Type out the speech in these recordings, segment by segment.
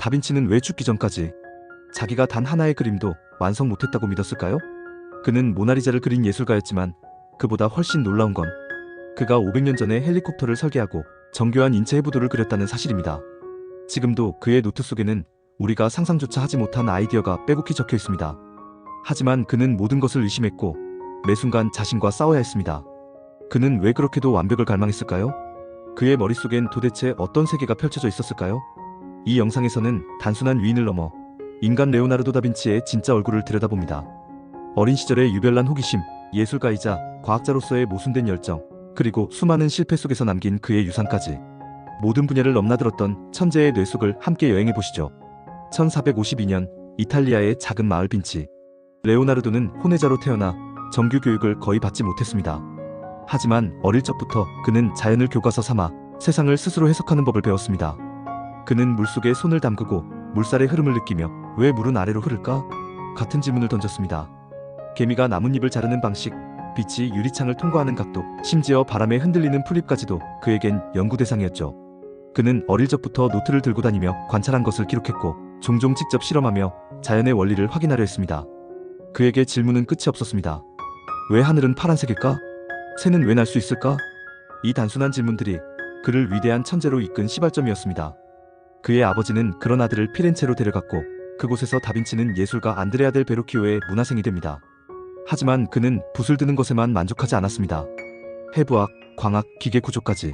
다빈치는 왜 죽기 전까지 자기가 단 하나의 그림도 완성 못했다고 믿었을까요? 그는 모나리자를 그린 예술가였지만 그보다 훨씬 놀라운 건 그가 500년 전에 헬리콥터를 설계하고 정교한 인체 해부도를 그렸다는 사실입니다. 지금도 그의 노트 속에는 우리가 상상조차 하지 못한 아이디어가 빼곡히 적혀 있습니다. 하지만 그는 모든 것을 의심했고 매 순간 자신과 싸워야 했습니다. 그는 왜 그렇게도 완벽을 갈망했을까요? 그의 머릿속엔 도대체 어떤 세계가 펼쳐져 있었을까요? 이 영상에서는 단순한 위인을 넘어 인간 레오나르도 다빈치의 진짜 얼굴을 들여다봅니다. 어린 시절의 유별난 호기심, 예술가이자 과학자로서의 모순된 열정, 그리고 수많은 실패 속에서 남긴 그의 유산까지 모든 분야를 넘나들었던 천재의 뇌 속을 함께 여행해 보시죠. 1452년 이탈리아의 작은 마을 빈치. 레오나르도는 혼외자로 태어나 정규 교육을 거의 받지 못했습니다. 하지만 어릴 적부터 그는 자연을 교과서 삼아 세상을 스스로 해석하는 법을 배웠습니다. 그는 물속에 손을 담그고 물살의 흐름을 느끼며 왜 물은 아래로 흐를까? 같은 질문을 던졌습니다. 개미가 나뭇잎을 자르는 방식, 빛이 유리창을 통과하는 각도, 심지어 바람에 흔들리는 풀잎까지도 그에겐 연구 대상이었죠. 그는 어릴 적부터 노트를 들고 다니며 관찰한 것을 기록했고 종종 직접 실험하며 자연의 원리를 확인하려 했습니다. 그에게 질문은 끝이 없었습니다. 왜 하늘은 파란색일까? 새는 왜 날 수 있을까? 이 단순한 질문들이 그를 위대한 천재로 이끈 시발점이었습니다. 그의 아버지는 그런 아들을 피렌체로 데려갔고 그곳에서 다빈치는 예술가 안드레아 델 베로키오의 문화생이 됩니다. 하지만 그는 붓을 드는 것에만 만족하지 않았습니다. 해부학, 광학, 기계 구조까지.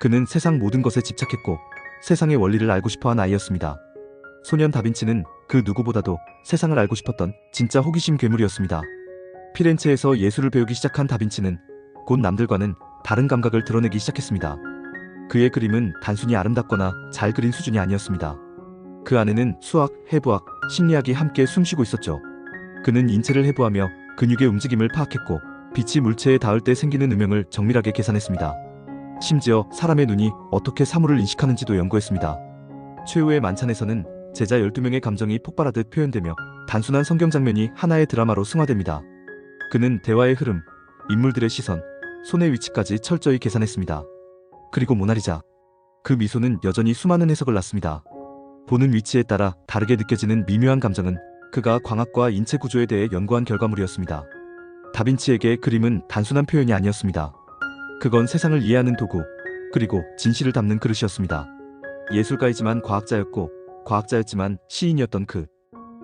그는 세상 모든 것에 집착했고 세상의 원리를 알고 싶어한 아이였습니다. 소년 다빈치는 그 누구보다도 세상을 알고 싶었던 진짜 호기심 괴물이었습니다. 피렌체에서 예술을 배우기 시작한 다빈치는 곧 남들과는 다른 감각을 드러내기 시작했습니다. 그의 그림은 단순히 아름답거나 잘 그린 수준이 아니었습니다. 그 안에는 수학, 해부학, 심리학이 함께 숨쉬고 있었죠. 그는 인체를 해부하며 근육의 움직임을 파악했고 빛이 물체에 닿을 때 생기는 음영을 정밀하게 계산했습니다. 심지어 사람의 눈이 어떻게 사물을 인식하는지도 연구했습니다. 최후의 만찬에서는 제자 12명의 감정이 폭발하듯 표현되며 단순한 성경 장면이 하나의 드라마로 승화됩니다. 그는 대화의 흐름, 인물들의 시선, 손의 위치까지 철저히 계산했습니다. 그리고 모나리자. 그 미소는 여전히 수많은 해석을 낳습니다. 보는 위치에 따라 다르게 느껴지는 미묘한 감정은 그가 광학과 인체 구조에 대해 연구한 결과물이었습니다. 다빈치에게 그림은 단순한 표현이 아니었습니다. 그건 세상을 이해하는 도구, 그리고 진실을 담는 그릇이었습니다. 예술가이지만 과학자였고, 과학자였지만 시인이었던 그.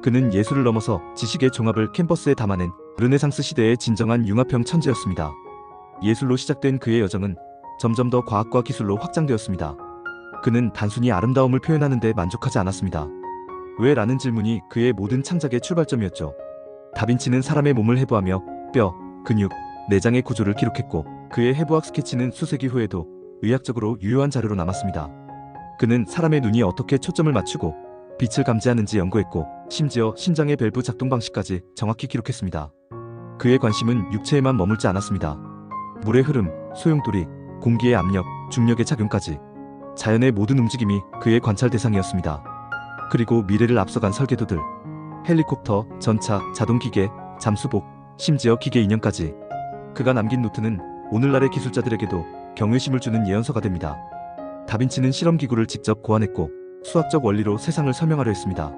그는 예술을 넘어서 지식의 종합을 캔버스에 담아낸 르네상스 시대의 진정한 융합형 천재였습니다. 예술로 시작된 그의 여정은 점점 더 과학과 기술로 확장되었습니다. 그는 단순히 아름다움을 표현하는 데 만족하지 않았습니다. 왜? 라는 질문이 그의 모든 창작의 출발점이었죠. 다빈치는 사람의 몸을 해부하며 뼈, 근육, 내장의 구조를 기록했고 그의 해부학 스케치는 수세기 후에도 의학적으로 유효한 자료로 남았습니다. 그는 사람의 눈이 어떻게 초점을 맞추고 빛을 감지하는지 연구했고 심지어 심장의 밸브 작동 방식까지 정확히 기록했습니다. 그의 관심은 육체에만 머물지 않았습니다. 물의 흐름, 소용돌이, 공기의 압력, 중력의 작용까지 자연의 모든 움직임이 그의 관찰 대상이었습니다. 그리고 미래를 앞서간 설계도들, 헬리콥터, 전차, 자동기계, 잠수복, 심지어 기계 인형까지 그가 남긴 노트는 오늘날의 기술자들에게도 경외심을 주는 예언서가 됩니다. 다빈치는 실험기구를 직접 고안했고 수학적 원리로 세상을 설명하려 했습니다.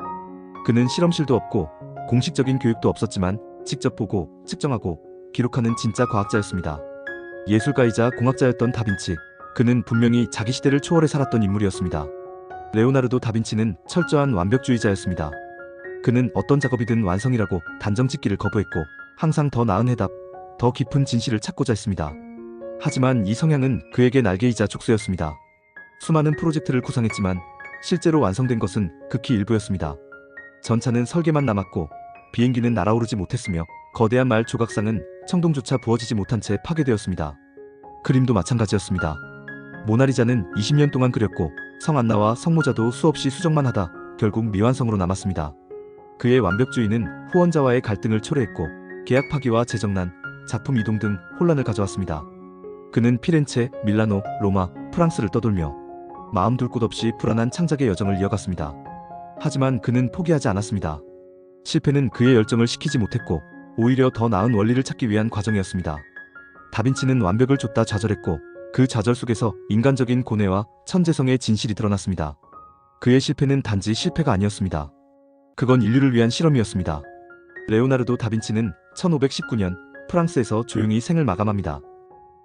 그는 실험실도 없고 공식적인 교육도 없었지만 직접 보고 측정하고 기록하는 진짜 과학자였습니다. 예술가이자 공학자였던 다빈치. 그는 분명히 자기 시대를 초월해 살았던 인물이었습니다. 레오나르도 다빈치는 철저한 완벽주의자였습니다. 그는 어떤 작업이든 완성이라고 단정 짓기를 거부했고 항상 더 나은 해답, 더 깊은 진실을 찾고자 했습니다. 하지만 이 성향은 그에게 날개이자 족쇄였습니다. 수많은 프로젝트를 구상했지만 실제로 완성된 것은 극히 일부였습니다. 전차는 설계만 남았고 비행기는 날아오르지 못했으며 거대한 말 조각상은 청동조차 부어지지 못한 채 파괴되었습니다. 그림도 마찬가지였습니다. 모나리자는 20년 동안 그렸고 성 안나와 성모자도 수없이 수정만 하다 결국 미완성으로 남았습니다. 그의 완벽주의는 후원자와의 갈등을 초래했고 계약 파기와 재정난, 작품 이동 등 혼란을 가져왔습니다. 그는 피렌체, 밀라노, 로마, 프랑스를 떠돌며 마음 둘 곳 없이 불안한 창작의 여정을 이어갔습니다. 하지만 그는 포기하지 않았습니다. 실패는 그의 열정을 식히지 못했고 오히려 더 나은 원리를 찾기 위한 과정이었습니다. 다빈치는 완벽을 줬다 좌절했고 그 좌절 속에서 인간적인 고뇌와 천재성의 진실이 드러났습니다. 그의 실패는 단지 실패가 아니었습니다. 그건 인류를 위한 실험이었습니다. 레오나르도 다빈치는 1519년 프랑스에서 조용히 생을 마감합니다.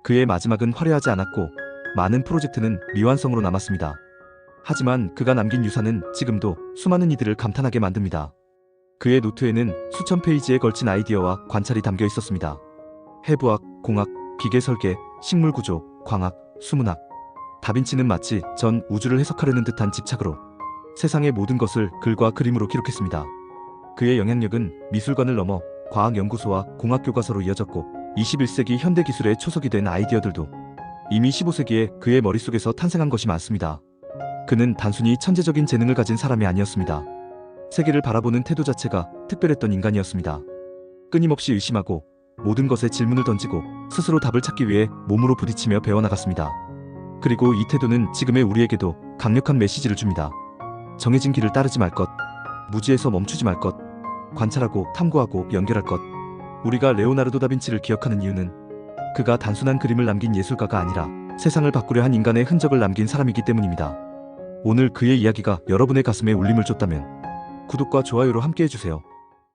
그의 마지막은 화려하지 않았고 많은 프로젝트는 미완성으로 남았습니다. 하지만 그가 남긴 유산은 지금도 수많은 이들을 감탄하게 만듭니다. 그의 노트에는 수천 페이지에 걸친 아이디어와 관찰이 담겨 있었습니다. 해부학, 공학, 기계 설계, 식물 구조, 광학, 수문학. 다빈치는 마치 전 우주를 해석하려는 듯한 집착으로 세상의 모든 것을 글과 그림으로 기록했습니다. 그의 영향력은 미술관을 넘어 과학연구소와 공학교과서로 이어졌고 21세기 현대 기술의 초석이 된 아이디어들도 이미 15세기에 그의 머릿속에서 탄생한 것이 많습니다. 그는 단순히 천재적인 재능을 가진 사람이 아니었습니다. 세계를 바라보는 태도 자체가 특별했던 인간이었습니다. 끊임없이 의심하고 모든 것에 질문을 던지고 스스로 답을 찾기 위해 몸으로 부딪히며 배워나갔습니다. 그리고 이 태도는 지금의 우리에게도 강력한 메시지를 줍니다. 정해진 길을 따르지 말 것, 무지에서 멈추지 말 것, 관찰하고 탐구하고 연결할 것. 우리가 레오나르도 다빈치를 기억하는 이유는 그가 단순한 그림을 남긴 예술가가 아니라 세상을 바꾸려 한 인간의 흔적을 남긴 사람이기 때문입니다. 오늘 그의 이야기가 여러분의 가슴에 울림을 줬다면 구독과 좋아요로 함께 해주세요.